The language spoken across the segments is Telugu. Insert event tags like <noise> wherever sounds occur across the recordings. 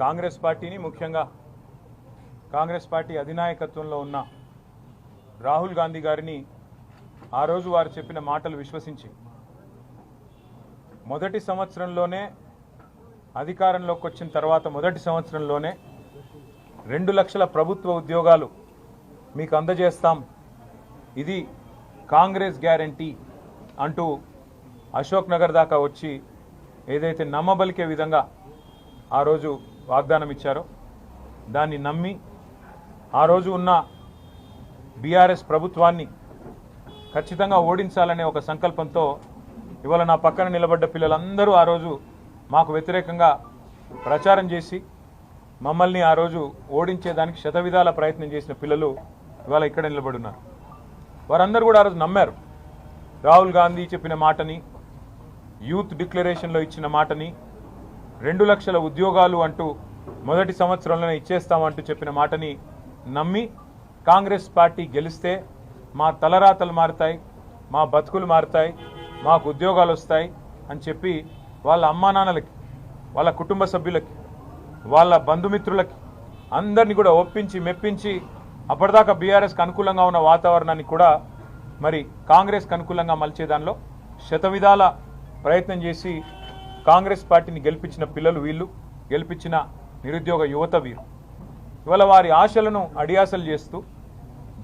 కాంగ్రెస్ పార్టీని ముఖ్యంగా కాంగ్రెస్ పార్టీ అధినాయకత్వంలో ఉన్న రాహుల్ గాంధీ గారిని ఆ రోజు వారు చెప్పిన మాటలు విశ్వసించి మొదటి సంవత్సరంలోనే అధికారంలోకి వచ్చిన తర్వాత మొదటి సంవత్సరంలోనే రెండు లక్షల ప్రభుత్వ ఉద్యోగాలు మీకు అందజేస్తాం. ఇది కాంగ్రెస్ గ్యారంటీ అంటూ అశోక్ నగర్ దాకా వచ్చి ఏదైతే నమ్మబలికే విధంగా ఆ రోజు వాగ్దానం ఇచ్చారో దాన్ని నమ్మి ఆ రోజు ఉన్న బీఆర్ఎస్ ప్రభుత్వాన్ని ఖచ్చితంగా ఓడించాలనే ఒక సంకల్పంతో ఇవాళ నా పక్కన నిలబడ్డ పిల్లలందరూ ఆ రోజు మాకు వ్యతిరేకంగా ప్రచారం చేసి మమ్మల్ని ఆ రోజు ఓడించేదానికి శతవిధాల ప్రయత్నం చేసిన పిల్లలు ఇవాళ ఇక్కడ నిలబడున్నారు. వారందరూ కూడా ఆ రోజు నమ్మారు. రాహుల్ గాంధీ చెప్పిన మాటని యూత్ డిక్లరేషన్లో ఇచ్చిన మాటని రెండు లక్షల ఉద్యోగాలు అంటూ మొదటి సంవత్సరంలోనే ఇచ్చేస్తామంటూ చెప్పిన మాటని నమ్మి కాంగ్రెస్ పార్టీ గెలిస్తే మా తలరాతలు మారుతాయి మా బతుకులు మారుతాయి మాకు ఉద్యోగాలు వస్తాయి అని చెప్పి వాళ్ళ అమ్మా నాన్నలకి వాళ్ళ కుటుంబ సభ్యులకి వాళ్ళ బంధుమిత్రులకి అందరినీ కూడా ఒప్పించి మెప్పించి అప్పటిదాకా బీఆర్ఎస్కి అనుకూలంగా ఉన్న వాతావరణాన్ని కూడా మరి కాంగ్రెస్కి అనుకూలంగా మలిచే దానిలో శతవిధాల ప్రయత్నం చేసి కాంగ్రెస్ పార్టీని గెలిపించిన పిల్లలు వీళ్ళు గెలిపించిన నిరుద్యోగ యువత వీరు. ఇవాళ వారి ఆశలను అడియాసలు చేస్తూ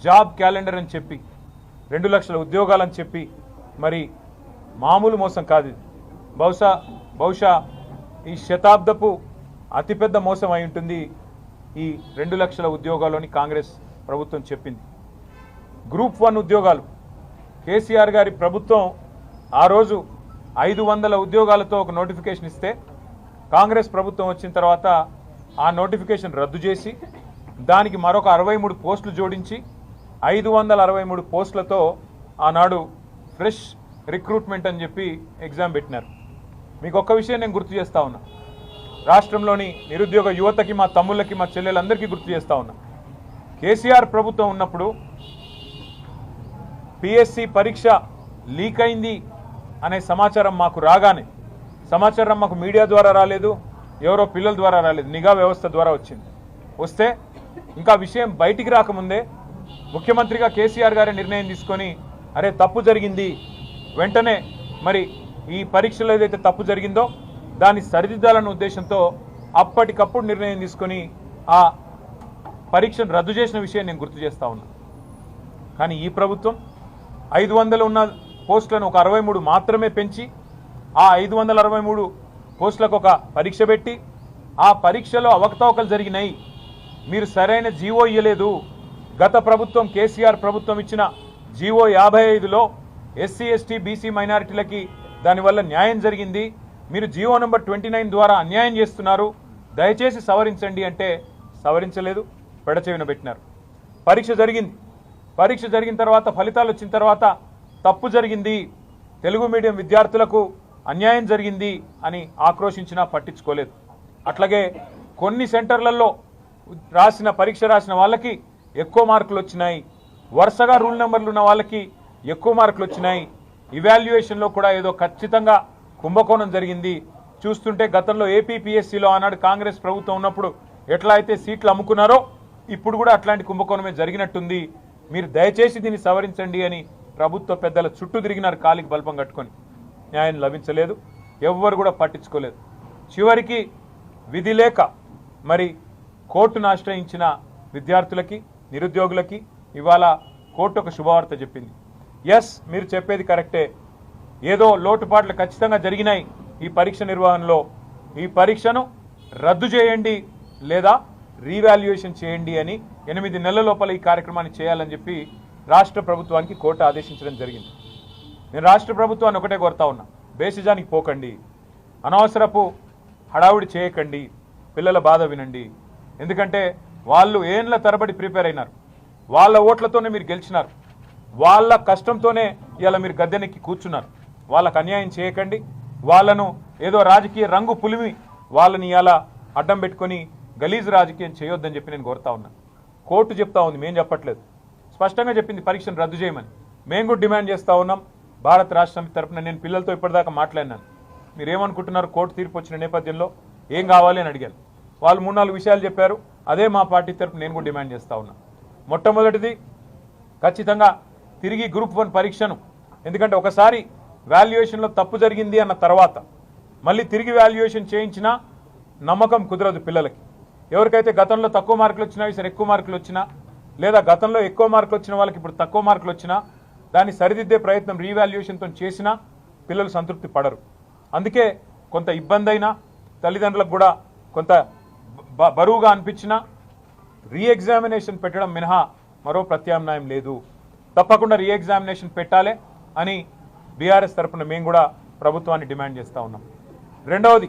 జాబ్ క్యాలెండర్ అని చెప్పి రెండు లక్షల ఉద్యోగాలని చెప్పి మరి మామూలు మోసం కాదు ఇది. బహుశా బహుశా ఈ శతాబ్దపు అతిపెద్ద మోసం అయి ఉంటుంది ఈ రెండు లక్షల ఉద్యోగాలని కాంగ్రెస్ ప్రభుత్వం చెప్పింది. గ్రూప్ వన్ ఉద్యోగాలు. కేసీఆర్ గారి ప్రభుత్వం ఆ రోజు ఐదు వందల ఉద్యోగాలతో ఒక నోటిఫికేషన్ ఇస్తే కాంగ్రెస్ ప్రభుత్వం వచ్చిన తర్వాత ఆ నోటిఫికేషన్ రద్దు చేసి దానికి మరొక అరవై మూడు పోస్టులు జోడించి ఐదు వందల అరవై మూడు పోస్టులతో ఆనాడు ఫ్రెష్ రిక్రూట్మెంట్ అని చెప్పి ఎగ్జామ్ పెట్టినారు. మీకు ఒక్క విషయం నేను గుర్తు చేస్తా ఉన్నా. రాష్ట్రంలోని నిరుద్యోగ యువతకి మా తమ్ముళ్ళకి మా చెల్లెలందరికీ గుర్తు చేస్తా ఉన్నా. కేసీఆర్ ప్రభుత్వం ఉన్నప్పుడు పిఎస్సి పరీక్ష లీక్ అయింది అనే సమాచారం మాకు రాగానే సమాచారం మాకు మీడియా ద్వారా రాలేదు ఎవరో పిల్లల ద్వారా రాలేదు నిఘా వ్యవస్థ ద్వారా వచ్చింది. వస్తే ఇంకా విషయం బయటికి రాకముందే ముఖ్యమంత్రిగా కేసీఆర్ గారే నిర్ణయం తీసుకొని అరే తప్పు జరిగింది వెంటనే మరి ఈ పరీక్షలో ఏదైతే తప్పు జరిగిందో దాన్ని సరిదిద్దాలన్న ఉద్దేశంతో అప్పటికప్పుడు నిర్ణయం తీసుకొని ఆ పరీక్షను రద్దు చేసిన విషయం నేను గుర్తు చేస్తా ఉన్నా. కానీ ఈ ప్రభుత్వం ఐదు వందలు ఉన్న పోస్టులను ఒక అరవై మూడు మాత్రమే పెంచి ఆ ఐదు వందల అరవై మూడు పోస్టులకు ఒక పరీక్ష పెట్టి ఆ పరీక్షలో అవకతవకలు జరిగినాయి. మీరు సరైన జీవో ఇయ్యలేదు. గత ప్రభుత్వం కేసీఆర్ ప్రభుత్వం ఇచ్చిన జీవో యాభై ఐదులో ఎస్సీ ఎస్టీ బీసీ మైనారిటీలకి దానివల్ల న్యాయం జరిగింది. మీరు జీవో నెంబర్ ట్వంటీ నైన్ ద్వారా అన్యాయం చేస్తున్నారు. దయచేసి సవరించండి అంటే సవరించలేదు పెడచెవిన పెట్టినారు. పరీక్ష జరిగింది. పరీక్ష జరిగిన తర్వాత ఫలితాలు వచ్చిన తర్వాత తప్పు జరిగింది తెలుగు మీడియం విద్యార్థులకు అన్యాయం జరిగింది అని ఆక్రోషించినా పట్టించుకోలేదు. అట్లాగే కొన్ని సెంటర్లలో రాసిన పరీక్ష రాసిన వాళ్ళకి ఎక్కువ మార్కులు వచ్చినాయి. వరుసగా రూల్ నెంబర్లు ఉన్న వాళ్ళకి ఎక్కువ మార్కులు వచ్చినాయి. ఇవాల్యుయేషన్లో కూడా ఏదో ఖచ్చితంగా కుంభకోణం జరిగింది. చూస్తుంటే గతంలో ఏపీపీఎస్సీలో ఆనాడు కాంగ్రెస్ ప్రభుత్వం ఉన్నప్పుడు ఎట్లా అయితే సీట్లు అమ్ముకున్నారో ఇప్పుడు కూడా అట్లాంటి కుంభకోణమే జరిగినట్టుంది. మీరు దయచేసి దీన్ని సవరించండి అని ప్రభుత్వ పెద్దల చుట్టూ తిరిగినారు కాలికి బల్పం కట్టుకొని. న్యాయం లభించలేదు ఎవ్వరు కూడా పట్టించుకోలేదు. చివరికి విధి లేక మరి కోర్టును ఆశ్రయించిన విద్యార్థులకి నిరుద్యోగులకి ఇవాళ కోర్టు ఒక శుభవార్త చెప్పింది. ఎస్ మీరు చెప్పేది కరెక్టే. ఏదో లోటుపాట్లు ఖచ్చితంగా జరిగినాయి ఈ పరీక్ష నిర్వహణలో. ఈ పరీక్షను రద్దు చేయండి లేదా రీవాల్యుయేషన్ చేయండి అని ఎనిమిది నెలల లోపల ఈ కార్యక్రమాన్ని చేయాలని చెప్పి రాష్ట్ర ప్రభుత్వానికి కోర్టు ఆదేశించడం జరిగింది. నేను రాష్ట్ర ప్రభుత్వాన్ని ఒకటే కోరుతా ఉన్నా. బేసిజానికి పోకండి. అనవసరపు హడావుడి చేయకండి. పిల్లల బాధ వినండి. ఎందుకంటే వాళ్ళు ఏండ్ల తరబడి ప్రిపేర్ అయినారు. వాళ్ళ ఓట్లతోనే మీరు గెలిచినారు. వాళ్ళ కష్టంతోనే ఇలా మీరు గద్దెనెక్కి కూర్చున్నారు. వాళ్ళకు అన్యాయం చేయకండి. వాళ్ళను ఏదో రాజకీయ రంగు పులిమి వాళ్ళని ఇలా అడ్డం పెట్టుకొని గలీజ్ రాజకీయం చేయొద్దని చెప్పి నేను కోరుతా ఉన్నా. కోర్టు చెప్తా ఉంది. మేం చెప్పట్లేదు. స్పష్టంగా చెప్పింది పరీక్షను రద్దు చేయమని. మేము కూడా డిమాండ్ చేస్తూ ఉన్నాం. భారత రాష్ట్రం తరఫున తరపున నేను పిల్లలతో ఇప్పటిదాకా మాట్లాడినాను. మీరు ఏమనుకుంటున్నారు కోర్టు తీర్పు వచ్చిన నేపథ్యంలో ఏం కావాలి అని అడిగాను వాళ్ళు మూడు నాలుగు విషయాలు చెప్పారు. అదే మా పార్టీ తరపు నేను కూడా డిమాండ్ చేస్తూ ఉన్నా. మొట్టమొదటిది ఖచ్చితంగా తిరిగి గ్రూప్ వన్ పరీక్షను. ఎందుకంటే ఒకసారి వాల్యుయేషన్లో తప్పు జరిగింది అన్న తర్వాత మళ్ళీ తిరిగి వాల్యుయేషన్ చేయించినా నమ్మకం కుదరదు పిల్లలకి. ఎవరికైతే గతంలో తక్కువ మార్కులు వచ్చినా ఈసారి ఎక్కువ మార్కులు వచ్చినా లేదా గతంలో ఎక్కువ మార్కులు వచ్చిన వాళ్ళకి ఇప్పుడు తక్కువ మార్కులు వచ్చినా దాన్ని సరిదిద్దే ప్రయత్నం రీవాల్యుయేషన్తో చేసినా పిల్లలు సంతృప్తి పడరు. అందుకే కొంత ఇబ్బంది అయినా తల్లిదండ్రులకు కూడా కొంత బరువుగా అనిపించినా రీఎగ్జామినేషన్ పెట్టడం మినహా మరో ప్రత్యామ్నాయం లేదు. తప్పకుండా రీఎగ్జామినేషన్ పెట్టాలి అని బీఆర్ఎస్ తరఫున మేము కూడా ప్రభుత్వాన్ని డిమాండ్ చేస్తూ ఉన్నాం. రెండవది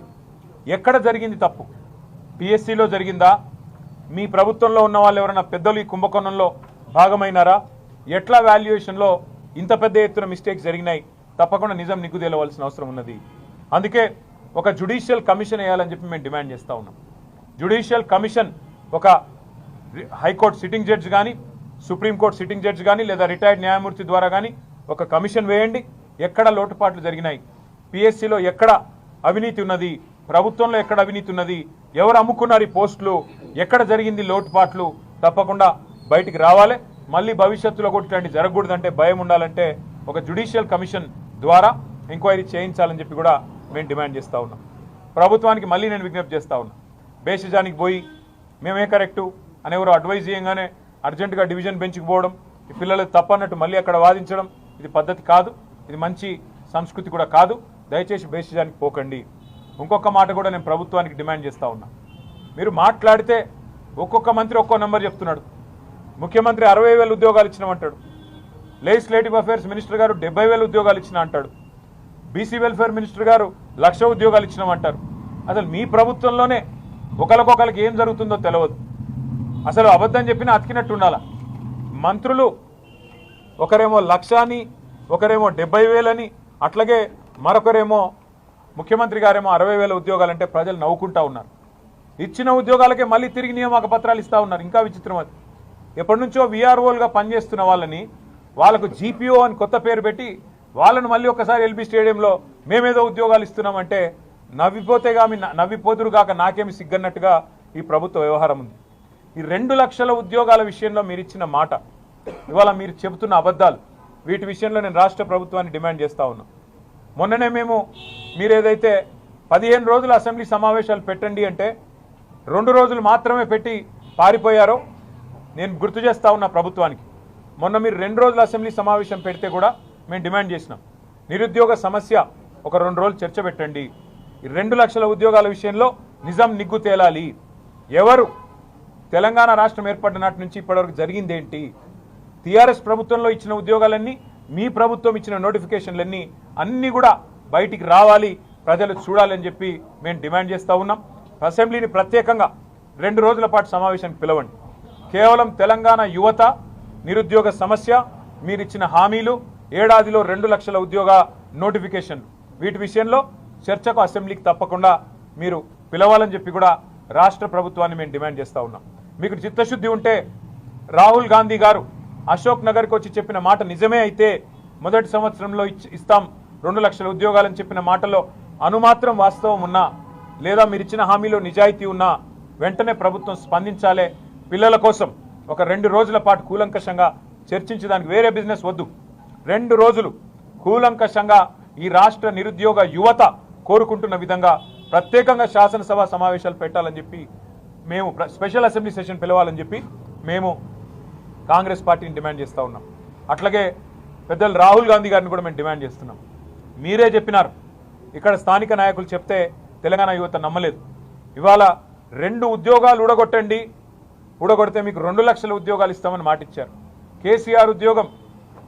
ఎక్కడ జరిగింది తప్పు? పిఎస్సిలో జరిగిందా? మీ ప్రభుత్వంలో ఉన్న వాళ్ళు ఎవరైనా పెద్దలు ఈ కుంభకోణంలో భాగమైనారా? ఎట్లా వాల్యుయేషన్లో ఇంత పెద్ద ఎత్తున మిస్టేక్స్ జరిగినాయి? తప్పకుండా నిజం నిగ్గు తేలవలసిన అవసరం ఉన్నది. అందుకే ఒక జుడిషియల్ కమిషన్ వేయాలని చెప్పి మేము డిమాండ్ చేస్తూ ఉన్నాం. జుడిషియల్ కమిషన్ ఒక హైకోర్టు సిట్టింగ్ జడ్జి కానీ సుప్రీంకోర్టు సిట్టింగ్ జడ్జి కానీ లేదా రిటైర్డ్ న్యాయమూర్తి ద్వారా కానీ ఒక కమిషన్ వేయండి. ఎక్కడ లోటుపాట్లు జరిగినాయి? పిఎస్సిలో ఎక్కడ అవినీతి ఉన్నది? ప్రభుత్వంలో ఎక్కడ అవినీతి ఉన్నది? ఎవరు అమ్ముకున్నారు ఈ పోస్టులు? ఎక్కడ జరిగింది లోటుపాట్లు తప్పకుండా బయటికి రావాలి. మళ్ళీ భవిష్యత్తులో కూడా ఇట్లాంటి జరగకూడదంటే భయం ఉండాలంటే ఒక జుడిషియల్ కమిషన్ ద్వారా ఎంక్వైరీ చేయించాలని చెప్పి కూడా మేము డిమాండ్ చేస్తూ ఉన్నాం. ప్రభుత్వానికి మళ్ళీ నేను విజ్ఞప్తి చేస్తా ఉన్నా. బేసిజానికి పోయి మేమే కరెక్టు అని ఎవరు అడ్వైజ్ చేయగానే అర్జెంటుగా డివిజన్ బెంచ్కి పోవడం ఈ పిల్లలు తప్పన్నట్టు మళ్ళీ అక్కడ వాదించడం ఇది పద్ధతి కాదు ఇది మంచి సంస్కృతి కూడా కాదు. దయచేసి బేసిజానికి పోకండి. ఇంకొక మాట కూడా నేను ప్రభుత్వానికి డిమాండ్ చేస్తా ఉన్నా. మీరు మాట్లాడితే ఒక్కొక్క మంత్రి ఒక్కో నెంబర్ చెప్తున్నాడు. ముఖ్యమంత్రి అరవై వేల ఉద్యోగాలు ఇచ్చినామంటాడు లెజిస్లేటివ్ అఫైర్స్ మినిస్టర్ గారు డెబ్బై వేల ఉద్యోగాలు ఇచ్చిన అంటాడు. బీసీ వెల్ఫేర్ మినిస్టర్ గారు లక్ష ఉద్యోగాలు ఇచ్చినామంటారు అసలు మీ ప్రభుత్వంలోనే ఒకరికొకరికి ఏం జరుగుతుందో తెలియదు అసలు అబద్ధం చెప్పినా అతికినట్టు ఉండాలా? మంత్రులు ఒకరేమో లక్షాని ఒకరేమో డెబ్బై వేలని అట్లాగే మరొకరేమో ముఖ్యమంత్రి గారేమో అరవై వేల ఉద్యోగాలంటే ప్రజలు నవ్వుకుంటా ఉన్నారు. ఇచ్చిన ఉద్యోగాలకే మళ్ళీ తిరిగి నియామక పత్రాలు ఇస్తూ ఉన్నారు. ఇంకా విచిత్రం అది. ఎప్పటి నుంచో విఆర్ఓలుగా పనిచేస్తున్న వాళ్ళని వాళ్ళకు జీపీఓ అని కొత్త పేరు పెట్టి వాళ్ళను మళ్ళీ ఒకసారి ఎల్బీ స్టేడియంలో మేమేదో ఉద్యోగాలు ఇస్తున్నామంటే నవ్విపోతేగా మీ నవ్విపోతురు కాక నాకేమి సిగ్గన్నట్టుగా ఈ ప్రభుత్వ వ్యవహారం ఉంది. ఈ రెండు లక్షల ఉద్యోగాల విషయంలో మీరు ఇచ్చిన మాట ఇవాళ మీరు చెబుతున్న అబద్ధాలు వీటి విషయంలో నేను రాష్ట్ర ప్రభుత్వాన్ని డిమాండ్ చేస్తూ ఉన్నా. మొన్ననే మేము మీరు ఏదైతే పదిహేను రోజుల అసెంబ్లీ సమావేశాలు పెట్టండి అంటే రెండు రోజులు మాత్రమే పెట్టి పారిపోయారో నేను గుర్తు చేస్తా ఉన్నా ప్రభుత్వానికి. మొన్న మీరు రెండు రోజుల అసెంబ్లీ సమావేశం పెడితే కూడా మేము డిమాండ్ చేసినాం. నిరుద్యోగ సమస్య ఒక రెండు రోజులు చర్చ పెట్టండి. ఈ రెండు లక్షల ఉద్యోగాల విషయంలో నిజం నిగ్గు తేలాలి. ఎవరు? తెలంగాణ రాష్ట్రం ఏర్పడిన నాటి నుంచి ఇప్పటివరకు జరిగిందేంటి? టీఆర్ఎస్ ప్రభుత్వంలో ఇచ్చిన ఉద్యోగాలన్నీ మీ ప్రభుత్వం ఇచ్చిన నోటిఫికేషన్లన్నీ అన్నీ కూడా బయటికి రావాలి. ప్రజలు చూడాలని చెప్పి మేము డిమాండ్ చేస్తూ ఉన్నాం. అసెంబ్లీని ప్రత్యేకంగా రెండు రోజుల పాటు సమావేశానికి పిలవండి. కేవలం తెలంగాణ యువత నిరుద్యోగ సమస్య మీరిచ్చిన హామీలు ఏడాదిలో రెండు లక్షల ఉద్యోగ నోటిఫికేషన్లు. వీటి విషయంలో చర్చకు అసెంబ్లీకి తప్పకుండా మీరు పిలవాలని చెప్పి కూడా రాష్ట్ర ప్రభుత్వాన్ని మేము డిమాండ్ చేస్తూ ఉన్నాం. మీకు చిత్తశుద్ధి ఉంటే రాహుల్ గాంధీ గారు అశోక్ నగర్కి వచ్చి చెప్పిన మాట నిజమే అయితే మొదటి సంవత్సరంలో ఇచ్- ఇస్తాం రెండు లక్షల ఉద్యోగాలని చెప్పిన మాటలో అనుమాత్రం వాస్తవం ఉన్నా లేదా మీరు ఇచ్చిన హామీలో నిజాయితీ ఉన్నా వెంటనే ప్రభుత్వం స్పందించాలే. పిల్లల కోసం ఒక రెండు రోజుల పాటు కూలంకషంగా చర్చించడానికి వేరే బిజినెస్ వద్దు. రెండు రోజులు కూలంకషంగా ఈ రాష్ట్ర నిరుద్యోగ యువత కోరుకుంటున్న విధంగా ప్రత్యేకంగా శాసనసభ సమావేశాలు పెట్టాలని చెప్పి మేము స్పెషల్ అసెంబ్లీ సెషన్ పిలవాలని చెప్పి మేము కాంగ్రెస్ పార్టీని డిమాండ్ చేస్తూ ఉన్నాం. అట్లాగే పెద్దలు రాహుల్ గాంధీ గారిని కూడా మేము డిమాండ్ చేస్తున్నాం. మీరే చెప్పినారు. ఇక్కడ స్థానిక నాయకులు చెప్తే తెలంగాణ యువత నమ్మలేదు. ఇవాళ రెండు ఉద్యోగాలు ఉడగొట్టండి ఊడగొడితే మీకు రెండు లక్షల ఉద్యోగాలు ఇస్తామని మాటిచ్చారు. కేసీఆర్ ఉద్యోగం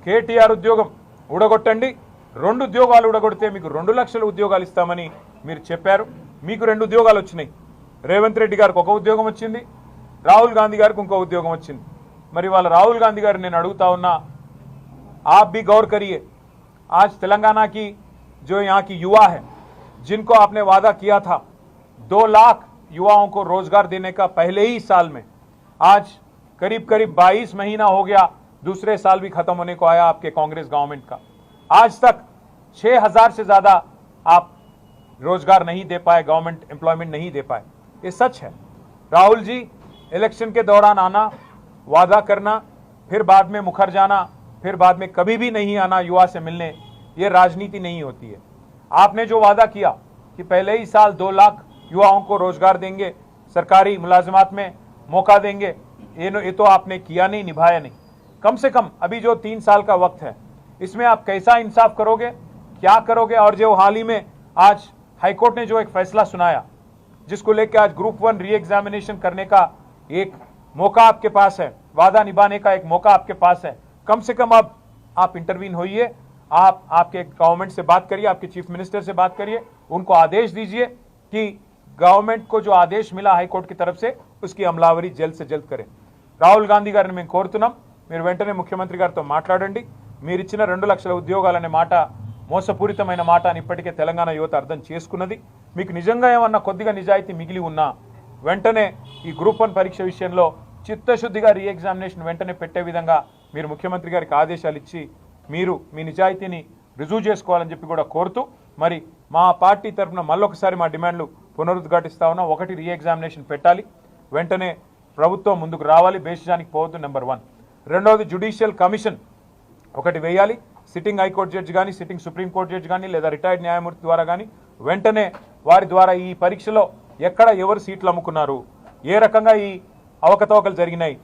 కేటీఆర్ ఉద్యోగం ఊడగొట్టండి. రెండు ఉద్యోగాలు ఉడగొడితే మీకు రెండు లక్షల ఉద్యోగాలు ఇస్తామని మీరు చెప్పారు. మీకు రెండు ఉద్యోగాలు వచ్చినాయి. రేవంత్ రెడ్డి గారికి ఒక ఉద్యోగం వచ్చింది. రాహుల్ గాంధీ గారికి ఇంకో ఉద్యోగం వచ్చింది. మరి వాళ్ళ రాహుల్ గాంధీ గారు నేను అడుగుతా ఉన్నా ఆప్ బి గౌర్ కరియే ఆజ్ తెలంగాణకి జో యాకి యువా హే. जिनको आपने वादा किया था, दो लाख युवाओं को रोज़गार देने का पहले ही साल में। आज करीब करीब 22 महीना हो गया, दूसरे साल भी खत्म होने को आया आपके कांग्रेस गवर्नमेंट का। आज तक 6000 से ज़्यादा आप रोज़गार नहीं दे पाए, गवर्नमेंट एम्प्लॉयमेंट नहीं दे पाए। ये सच है। राहुल जी इलेक्शन के दौरान आना, वादा करना, फिर बाद में मुखर जाना, फिर बाद में कभी भी नहीं आना युवा से मिलने, ये राजनीति नहीं होती है। आपने जो वादा किया कि पहले ही साल दो लाख युवाओं को रोज़गार देंगे, सरकारी मुलाजमत में मौका देंगे, ये ये तो आपने किया नहीं, निभाया नहीं। कम से कम अभी जो तीन साल का वक्त है, इसमें आप कैसा इंसाफ करोगे, क्या करोगे? और जो हाल ही में आज हाईकोर्ट ने जो एक फैसला सुनाया, जिसको लेकर आज ग्रुप वन री एग्जामिनेशन करने का एक मौका आपके पास है, वादा निभाने का एक मौका आपके पास है, कम से कम अब आप इंटरवीन होइए आप आपके गवर्नमेंट से बात करिए आपके चीफ मिनिस्टर से बात करिए उनको आदेश दीजिए कि गवर्नमेंट को जो आदेश मिला हाईकोर्ट की तरफ से उसकी अमलावरी जल्द से जल्द करें రాహుల్ గాంధీ గారిని మేము కోరుతున్నాం మీరు వెంటనే ముఖ్యమంత్రి గారితో మాట్లాడండి మీరు ఇచ్చిన రెండు లక్షల ఉద్యోగాలనే మాట మోసపూరితమైన మాట అని ఇప్పటికే తెలంగాణ యువత అర్థం చేసుకున్నది మీకు నిజంగా ఏమన్నా కొద్దిగా నిజాయితీ మిగిలి ఉన్నా వెంటనే ఈ గ్రూప్ వన్ పరీక్ష విషయంలో చిత్తశుద్ధిగా రీ ఎగ్జామినేషన్ వెంటనే పెట్టే విధంగా మీరు ముఖ్యమంత్రి గారికి ఆదేశాలు ఇచ్చి మీరు మీ నిజాయితీని రుజువు చేసుకోవాలని చెప్పి కూడా కోరుతూ మరి మా పార్టీ తరఫున మళ్ళొకసారి మా డిమాండ్లు పునరుద్ఘాటిస్తా ఉన్నాం ఒకటి రీ ఎగ్జామినేషన్ పెట్టాలి వెంటనే ప్రభుత్వం ముందుకు రావాలి బేషజానికి పోవద్దు నెంబర్ వన్. రెండవది జ్యుడిషియల్ కమిషన్ ఒకటి వేయాలి సిట్టింగ్ హైకోర్టు జడ్జి కానీ సిట్టింగ్ సుప్రీంకోర్టు జడ్జి కానీ లేదా రిటైర్డ్ న్యాయమూర్తి ద్వారా కానీ వెంటనే వారి ద్వారా ఈ పరీక్షలో ఎక్కడ ఎవరు సీట్లు అమ్ముకున్నారు ఏ రకంగా ఈ అవకతవకలు జరిగినాయి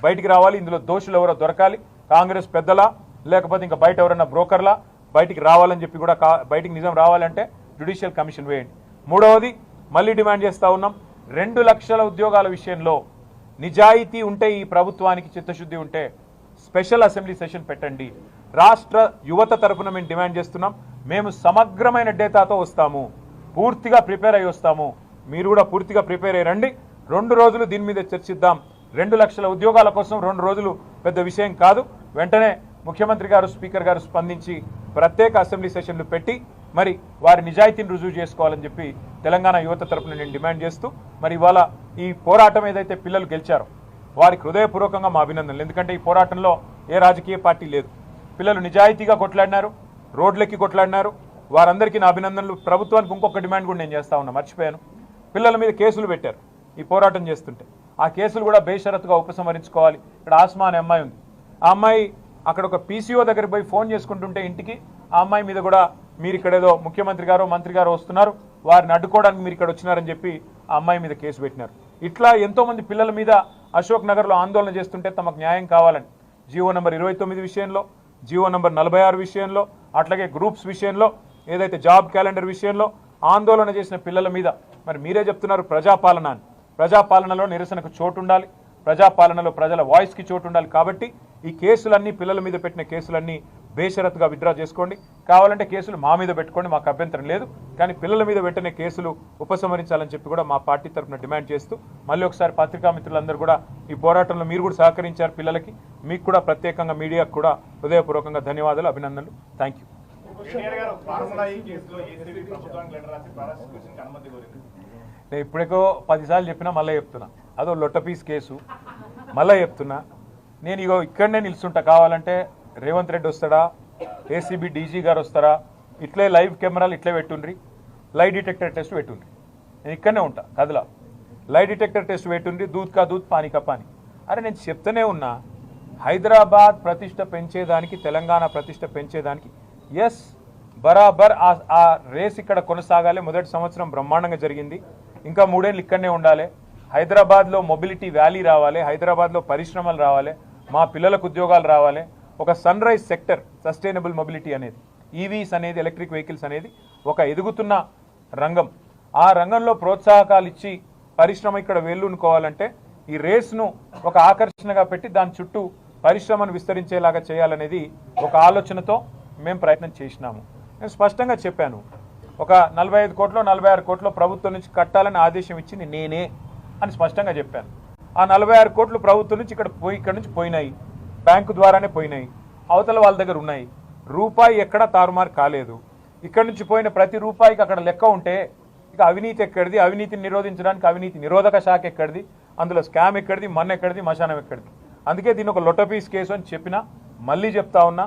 బయటికి రావాలి ఇందులో దోషులు ఎవరో దొరకాలి కాంగ్రెస్ పెద్దలా లేకపోతే ఇంకా బయట ఎవరైనా బ్రోకర్లా బయటికి రావాలని చెప్పి కూడా కా- బయటికి నిజం రావాలంటే జుడిషియల్ కమిషన్ వేయండి. మూడవది మళ్ళీ డిమాండ్ చేస్తూ ఉన్నాం రెండు లక్షల ఉద్యోగాల విషయంలో నిజాయితీ ఉంటే ఈ ప్రభుత్వానికి చిత్తశుద్ధి ఉంటే స్పెషల్ అసెంబ్లీ సెషన్ పెట్టండి. రాష్ట్ర యువత తరఫున మేము డిమాండ్ చేస్తున్నాం మేము సమగ్రమైన డేటాతో వస్తాము పూర్తిగా ప్రిపేర్ అయ్యి వస్తాము. మీరు కూడా పూర్తిగా ప్రిపేర్ అయ్యి రండి. రెండు రోజులు దీని మీద చర్చిద్దాం. రెండు లక్షల ఉద్యోగాల కోసం రెండు రోజులు పెద్ద విషయం కాదు. వెంటనే ముఖ్యమంత్రి గారు స్పీకర్ గారు స్పందించి ప్రత్యేక అసెంబ్లీ సెషన్లు పెట్టి మరి వారి నిజాయితీని రుజువు చేసుకోవాలని చెప్పి తెలంగాణ యువత తరపున నేను డిమాండ్ చేస్తూ మరి ఇవాళ ఈ పోరాటం ఏదైతే పిల్లలు గెలిచారో వారికి హృదయపూర్వకంగా మా అభినందనలు. ఎందుకంటే ఈ పోరాటంలో ఏ రాజకీయ పార్టీ లేదు. పిల్లలు నిజాయితీగా కొట్లాడినారు రోడ్లెక్కి కొట్లాడినారు. వారందరికీ నా అభినందనలు. ప్రభుత్వానికి ఇంకొక డిమాండ్ కూడా నేను చేస్తా ఉన్నా మర్చిపోయాను. పిల్లల మీద కేసులు పెట్టారు ఈ పోరాటం చేస్తుంటే. ఆ కేసులు కూడా బేషరత్గా ఉపసంహరించుకోవాలి. ఇక్కడ ఆస్మా అనే అమ్మాయి ఉంది. ఆ అమ్మాయి అక్కడ ఒక పీసీఓ దగ్గర పోయి ఫోన్ చేసుకుంటుంటే ఇంటికి ఆ అమ్మాయి మీద కూడా మీరు ఇక్కడ ఏదో ముఖ్యమంత్రి గారు మంత్రి గారు వస్తున్నారు వారిని అడ్డుకోవడానికి మీరు ఇక్కడ వచ్చినారని చెప్పి ఆ అమ్మాయి మీద కేసు పెట్టినారు. ఇట్లా ఎంతోమంది పిల్లల మీద అశోక్ నగర్లో ఆందోళన చేస్తుంటే తమకు న్యాయం కావాలని జీవో నెంబర్ ఇరవై తొమ్మిది విషయంలో జీవో నెంబర్ నలభై ఆరు విషయంలో అట్లాగే గ్రూప్స్ విషయంలో ఏదైతే జాబ్ క్యాలెండర్ విషయంలో ఆందోళన చేసిన పిల్లల మీద మరి మీరే చెప్తున్నారు ప్రజాపాలన అని. ప్రజాపాలనలో నిరసనకు చోటు ఉండాలి ప్రజాపాలనలో ప్రజల వాయిస్కి చోటు ఉండాలి కాబట్టి ఈ కేసులన్నీ పిల్లల మీద పెట్టిన కేసులన్నీ బేషరత్గా విత్డ్రా చేసుకోండి. కావాలంటే కేసులు మా మీద పెట్టుకోండి మాకు అభ్యంతరం లేదు. కానీ పిల్లల మీద పెట్టిన కేసులు ఉపసంహరించాలని చెప్పి కూడా మా పార్టీ తరఫున డిమాండ్ చేస్తూ మళ్ళీ ఒకసారి పత్రికా మిత్రులందరూ కూడా ఈ పోరాటంలో మీరు కూడా సహకరించారు పిల్లలకి. మీకు కూడా ప్రత్యేకంగా మీడియాకు కూడా హృదయపూర్వకంగా ధన్యవాదాలు అభినందనలు. థ్యాంక్ యూ నేను ఇప్పటికో పదిసార్లు చెప్పినా మళ్ళీ చెప్తున్నా. అదో లొట్టపీస్ కేసు. మళ్ళీ చెప్తున్నా. నేను ఇగో ఇక్కడనే నిల్చుంటా. కావాలంటే రేవంత్ రెడ్డి వస్తాడా? ఏసీబీ డీజీ గారు వస్తారా? ఇట్లే లైవ్ కెమెరాలు ఇట్లే పెట్టుండ్రి. Lie detector test పెట్టుండ్రి. నేను ఇక్కడనే ఉంటా. కదలా. Lie detector test పెట్టుండ్రి. దూద్ కా దూద్ పానీ కా పానీ. అరే నేను చెప్తూనే ఉన్నా. హైదరాబాద్ ప్రతిష్ట పెంచేదానికి తెలంగాణ ప్రతిష్ట పెంచేదానికి ఎస్ బరాబర్ ఆ- ఆ రేస్ ఇక్కడ కొనసాగాలి. మొదటి సంవత్సరం బ్రహ్మాండంగా జరిగింది. ఇంకా మూడేళ్ళు ఇక్కడనే ఉండాలి. హైదరాబాద్లో మొబిలిటీ వ్యాలీ రావాలి హైదరాబాద్లో పరిశ్రమలు రావాలి మా పిల్లలకు ఉద్యోగాలు రావాలి. ఒక sunrise sector sustainable mobility అనేది e ఈవీస్ అనేది ఎలక్ట్రిక్ వెహికల్స్ అనేది ఒక ఎదుగుతున్న రంగం. ఆ రంగంలో ప్రోత్సాహకాలు ఇచ్చి పరిశ్రమ ఇక్కడ వేళ్ళునుకోవాలంటే ఈ రేస్ను ఒక ఆకర్షణగా పెట్టి దాని చుట్టూ పరిశ్రమను విస్తరించేలాగా చేయాలనేది ఒక ఆలోచనతో మేము ప్రయత్నం చేసినాము. నేను స్పష్టంగా చెప్పాను ఒక నలభై ఐదు కోట్లు నలభై ఆరు కోట్లు ప్రభుత్వం నుంచి కట్టాలని ఆదేశం ఇచ్చింది నేనే అని స్పష్టంగా చెప్పాను. ఆ నలభై ఆరు కోట్లు ప్రభుత్వం నుంచి ఇక్కడ పోయి ఇక్కడ నుంచి పోయినాయి. బ్యాంకు ద్వారానే పోయినాయి. అవతల వాళ్ళ దగ్గర ఉన్నాయి. రూపాయి ఎక్కడా తారుమారు కాలేదు. ఇక్కడ నుంచి పోయిన ప్రతి రూపాయికి అక్కడ లెక్క ఉంటే ఇక అవినీతి ఎక్కడిది? అవినీతిని నిరోధించడానికి అవినీతి నిరోధక శాఖ ఎక్కడిది? అందులో స్కామ్ ఎక్కడిది? మన్ ఎక్కడిది? మశానం ఎక్కడిది? అందుకే దీన్ని ఒక లొటపీస్ కేసు అని చెప్పినా మళ్ళీ చెప్తా ఉన్నా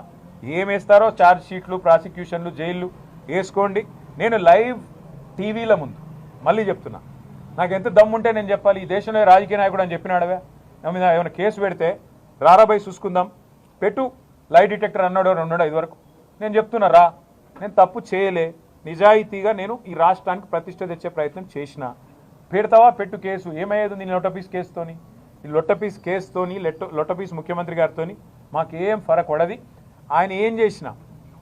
ఏమేస్తారో ఛార్జ్ షీట్లు ప్రాసిక్యూషన్లు జైళ్ళు వేసుకోండి. నేను లైవ్ టీవీల ముందు మళ్ళీ చెప్తున్నా. నాకు ఎంత దమ్ముంటే నేను చెప్పాలి ఈ దేశంలో రాజకీయ నాయకుడు అని చెప్పినాడవే? మీద ఏమైనా కేసు పెడితే రారాబాయి చూసుకుందాం. పెట్టు లై డిటెక్టర్ అన్నాడు ఎవరు ఉన్నాడు ఇదివరకు నేను చెప్తున్నా రా. నేను తప్పు చేయలే. నిజాయితీగా నేను ఈ రాష్ట్రానికి ప్రతిష్ట తెచ్చే ప్రయత్నం చేసిన. పెడతావా? పెట్టు కేసు. ఏమయ్యేది నీ లొట్టపీస్ కేసుతోని? ఈ లొట్టపీస్ కేసుతోని లెట్టో లొట్టపీస్ ముఖ్యమంత్రి గారితోని మాకేం ఫరక్ పడది. ఆయన ఏం చేసినా?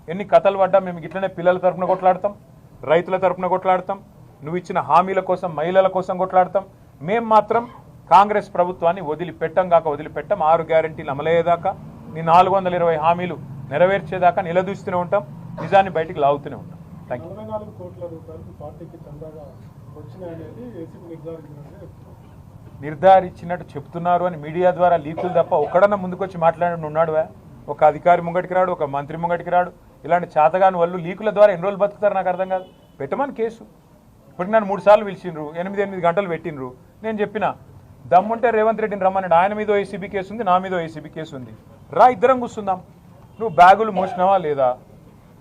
ఎన్ని కథలు పడ్డా మేము ఇట్లనే పిల్లల తరపున కొట్లాడతాం. రైతుల తరపున కొట్లాడతాం. నువ్వు ఇచ్చిన హామీల కోసం మహిళల కోసం కొట్లాడతాం. మేం మాత్రం కాంగ్రెస్ ప్రభుత్వాన్ని వదిలిపెట్టం కాక వదిలిపెట్టం. ఆరు గ్యారంటీలు అమలయ్యేదాకా నీ నాలుగు వందల ఇరవై హామీలు నెరవేర్చేదాకా నిలదూస్తూనే ఉంటాం. నిజాన్ని బయటికి లాగుతూనే ఉంటాం. థ్యాంక్ నిర్ధారించినట్టు చెప్తున్నారు. అని మీడియా ద్వారా లీకులు తప్ప ఒక్కడన్నా ముందుకొచ్చి మాట్లాడి ఉన్నాడు ఒక అధికారి ముంగటికి రాడు ఒక మంత్రి ముంగటికి రాడు. ఇలాంటి చేతగాని వాళ్ళు లీకుల ద్వారా ఎన్ని రోజులు బతుకుతారు నాకు అర్థం కాదు. పెట్టమని కేసు. ఇప్పటికి నన్ను మూడు సార్లు పిలిచిండ్రు ఎనిమిది ఎనిమిది గంటలు పెట్టిండ్రు. నేను చెప్పిన దమ్ముంటే రేవంత్ రెడ్డిని రమ్మన్నాడు ఆయన మీద ఏసీబీ కేసు ఉంది నా మీద ఏసీబీ కేసు ఉంది. రా ఇద్దరం కూర్చుందాం. నువ్వు బ్యాగులు మోసినవా లేదా?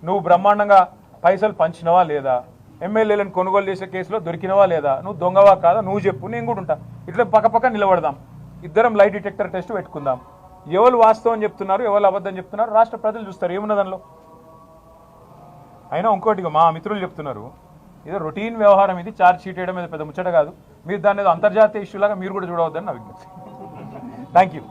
నువ్వు బ్రహ్మాండంగా పైసలు పంచినవా లేదా? ఎమ్మెల్యేలను కొనుగోలు చేసే కేసులో దొరికినవా లేదా? నువ్వు దొంగవా కాదా? నువ్వు చెప్పు నేను కూడా ఉంటా. ఇట్లా పక్కపక్క నిలబడదాం. ఇద్దరం లైట్ డిటెక్టర్ టెస్ట్ పెట్టుకుందాం. ఎవరు వాస్తవం చెప్తున్నారు ఎవరు అబద్ధం చెప్తున్నారు రాష్ట్ర ప్రజలు చూస్తారు. ఏమున్న దానిలో అయినా ఇంకోటి మా మిత్రులు చెప్తున్నారు ఏదో రొటీన్ వ్యవహారం ఇది ఛార్జ్ షీట్ వేయడం మీద పెద్ద ముచ్చట కాదు. మీరు దాని ఏదో అంతర్జాతీయ ఇష్యూలాగా మీరు కూడా చూడవద్దని నా విజ్ఞప్తి. <laughs> Thank you